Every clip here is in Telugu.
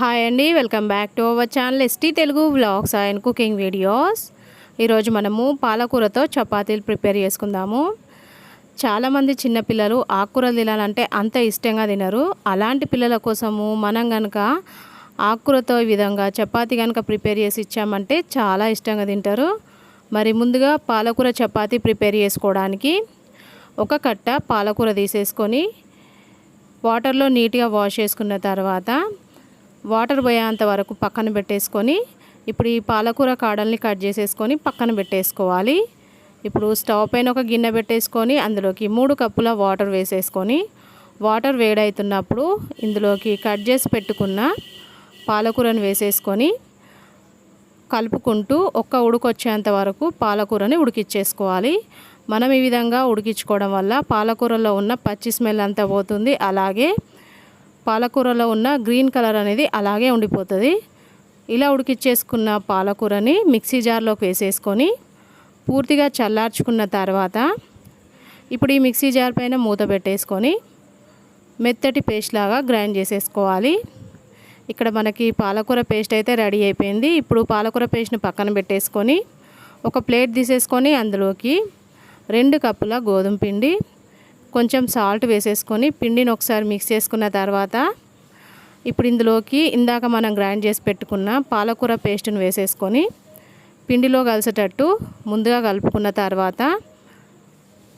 హాయ్ అండి welcome back to our channel ST Telugu vlogs and cooking videos ఈరోజు మనము పాలకూరతో చపాతీలు ప్రిపేర్ చేసుకుందాము. చాలామంది చిన్నపిల్లలు ఆకుకూరలు తినాలంటే అంత ఇష్టంగా తినరు. అలాంటి పిల్లల కోసము మనం కనుక ఆకుకూరతో ఈ విధంగా చపాతీ కనుక ప్రిపేర్ చేసి ఇచ్చామంటే చాలా ఇష్టంగా తింటారు. మరి ముందుగా పాలకూర చపాతీ ప్రిపేర్ చేసుకోవడానికి ఒక కట్ట పాలకూర తీసేసుకొని వాటర్లో నీట్గా వాష్ చేసుకున్న తర్వాత వాటర్ పోయేంత వరకు పక్కన పెట్టేసుకొని ఇప్పుడు ఈ పాలకూర కాడల్ని కట్ చేసేసుకొని పక్కన పెట్టేసుకోవాలి. ఇప్పుడు స్టవ్ పైన ఒక గిన్నె పెట్టేసుకొని అందులోకి మూడు కప్పుల వాటర్ వేసేసుకొని వాటర్ వేడవుతున్నప్పుడు ఇందులోకి కట్ చేసి పెట్టుకున్న పాలకూరను వేసేసుకొని కలుపుకుంటూ ఒక్క ఉడుకొచ్చేంత వరకు పాలకూరని ఉడికిచ్చేసుకోవాలి. మనం ఈ విధంగా ఉడికించుకోవడం వల్ల పాలకూరలో ఉన్న పచ్చి స్మెల్ అంతా పోతుంది. అలాగే పాలకూరలో ఉన్న గ్రీన్ కలర్ అనేది అలాగే ఉండిపోతుంది. ఇలా ఉడికిచ్చేసుకున్న పాలకూరని మిక్సీ జార్లోకి వేసేసుకొని పూర్తిగా చల్లార్చుకున్న తర్వాత ఇప్పుడు ఈ మిక్సీ జార్ పైన మూత పెట్టేసుకొని మెత్తటి పేస్ట్ లాగా గ్రైండ్ చేసేసుకోవాలి. ఇక్కడ మనకి పాలకూర పేస్ట్ అయితే రెడీ అయిపోయింది. ఇప్పుడు పాలకూర పేస్ట్ని పక్కన పెట్టేసుకొని ఒక ప్లేట్ తీసేసుకొని అందులోకి రెండు కప్పుల గోధుమ పిండి కొంచెం సాల్ట్ వేసేసుకొని పిండిని ఒకసారి మిక్స్ చేసుకున్న తర్వాత ఇప్పుడు ఇందులోకి ఇందాక మనం గ్రైండ్ చేసి పెట్టుకున్న పాలకూర పేస్ట్ని వేసేసుకొని పిండిలో కలిసేటట్టు ముందుగా కలుపుకున్న తర్వాత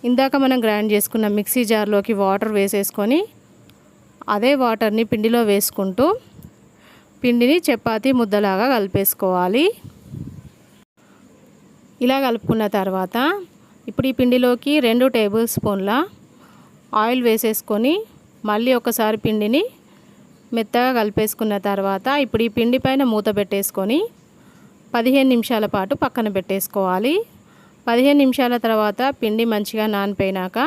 ఇందాక మనం గ్రైండ్ చేసుకున్న మిక్సీ జార్లోకి వాటర్ వేసేసుకొని అదే వాటర్ని పిండిలో వేసుకుంటూ పిండిని చపాతి ముద్దలాగా కలిపేసుకోవాలి. ఇలా కలుపుకున్న తర్వాత ఇప్పుడు ఈ పిండిలోకి రెండు టేబుల్ స్పూన్ల ఆయిల్ వేసేసుకొని మళ్ళీ ఒకసారి పిండిని మెత్తగా కలిపేసుకున్న తర్వాత ఇప్పుడు ఈ పిండి పైన మూత పెట్టేసుకొని పదిహేను నిమిషాల పాటు పక్కన పెట్టేసుకోవాలి. పదిహేను నిమిషాల తర్వాత పిండి మంచిగా నానిపోయినాక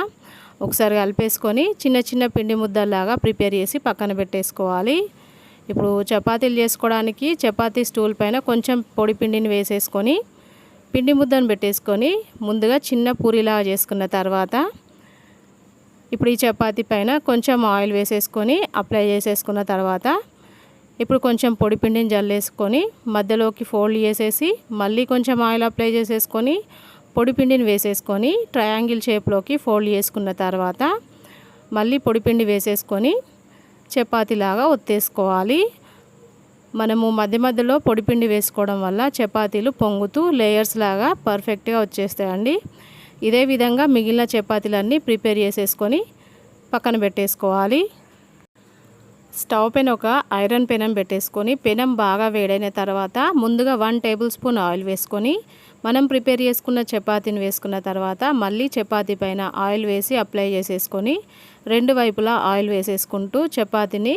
ఒకసారి కలిపేసుకొని చిన్న చిన్న పిండి ముద్దల్లాగా ప్రిపేర్ చేసి పక్కన పెట్టేసుకోవాలి. ఇప్పుడు చపాతీలు చేసుకోవడానికి చపాతీ స్టూల్ పైన కొంచెం పొడి పిండిని వేసేసుకొని పిండి ముద్దను పెట్టేసుకొని ముందుగా చిన్న పూరిలాగా చేసుకున్న తర్వాత ఇప్పుడు ఈ చపాతి పైన కొంచెం ఆయిల్ వేసేసుకొని అప్లై చేసేసుకున్న తర్వాత ఇప్పుడు కొంచెం పొడి పిండిని జల్లేసుకొని మధ్యలోకి ఫోల్డ్ చేసేసి మళ్ళీ కొంచెం ఆయిల్ అప్లై చేసేసుకొని పొడి పిండిని వేసేసుకొని ట్రయాంగిల్ షేప్లోకి ఫోల్డ్ చేసుకున్న తర్వాత మళ్ళీ పొడి పిండి వేసేసుకొని చపాతీలాగా ఒత్తేసుకోవాలి. మనము మధ్య మధ్యలో పొడిపిండి వేసుకోవడం వల్ల చపాతీలు పొంగుతూ లేయర్స్ లాగా పర్ఫెక్ట్గా వచ్చేస్తాయండి. ఇదే విధంగా మిగిలిన చపాతీలన్నీ ప్రిపేర్ చేసేసుకొని పక్కన పెట్టేసుకోవాలి. స్టవ్ పెన్ ఒక ఐరన్ పెనం పెట్టేసుకొని పెనం బాగా వేడైన తర్వాత ముందుగా వన్ టేబుల్ స్పూన్ ఆయిల్ వేసుకొని మనం ప్రిపేర్ చేసుకున్న చపాతీని వేసుకున్న తర్వాత మళ్ళీ చపాతీ పైన ఆయిల్ వేసి అప్లై చేసేసుకొని రెండు వైపులా ఆయిల్ వేసేసుకుంటూ చపాతీని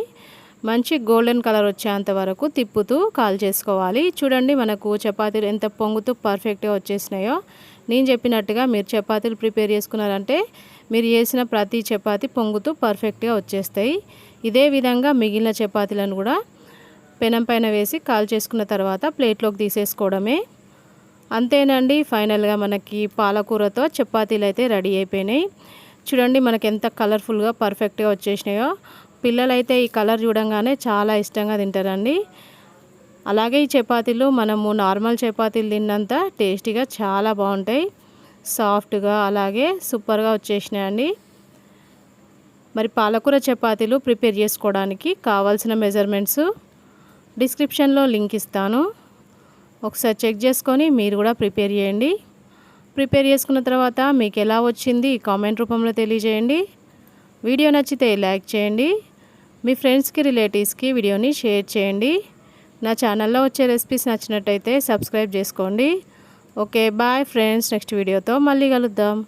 మంచి గోల్డెన్ కలర్ వచ్చేంత వరకు తిప్పుతూ కాల్ చేసుకోవాలి చూడండి మనకు చపాతీలు ఎంత పొంగుతూ పర్ఫెక్ట్గా వచ్చేసినాయో. నేను చెప్పినట్టుగా మీరు చపాతీలు ప్రిపేర్ చేసుకున్నారంటే మీరు చేసిన ప్రతి చపాతి పొంగుతూ పర్ఫెక్ట్గా వచ్చేస్తాయి. ఇదే విధంగా మిగిలిన చపాతీలను కూడా పెనం పైన వేసి కాల్ చేసుకున్న తర్వాత ప్లేట్లోకి తీసేసుకోవడమే. అంతేనండి ఫైనల్గా మనకి పాలకూరతో చపాతీలు అయితే రెడీ అయిపోయినాయి. చూడండి మనకి ఎంత కలర్ఫుల్గా పర్ఫెక్ట్గా వచ్చేసినాయో. పిల్లలైతే ఈ కలర్ చూడంగానే చాలా ఇష్టంగా తింటారండి. అలాగే ఈ చపాతీలు మనము నార్మల్ చపాతీలు తిన్నంత టేస్టీగా చాలా బాగుంటాయి. సాఫ్ట్గా అలాగే సూపర్గా వచ్చేసినాయండి. మరి పాలకూర చపాతీలు ప్రిపేర్ చేసుకోవడానికి కావాల్సిన మెజర్మెంట్స్ డిస్క్రిప్షన్లో లింక్ ఇస్తాను. ఒకసారి చెక్ చేసుకొని మీరు కూడా ప్రిపేర్ చేయండి. ప్రిపేర్ చేసుకున్న తర్వాత మీకు ఎలా వచ్చింది కామెంట్ రూపంలో తెలియజేయండి. వీడియో నచ్చితే లైక్ చేయండి. మీ ఫ్రెండ్స్కి రిలేటివ్స్కి వీడియోని షేర్ చేయండి. నా ఛానల్లో వచ్చే రెసిపీస్ నచ్చినట్టయితే సబ్స్క్రైబ్ చేసుకోండి. Okay bye friends. నెక్స్ట్ వీడియోతో మళ్ళీ కలుద్దాం.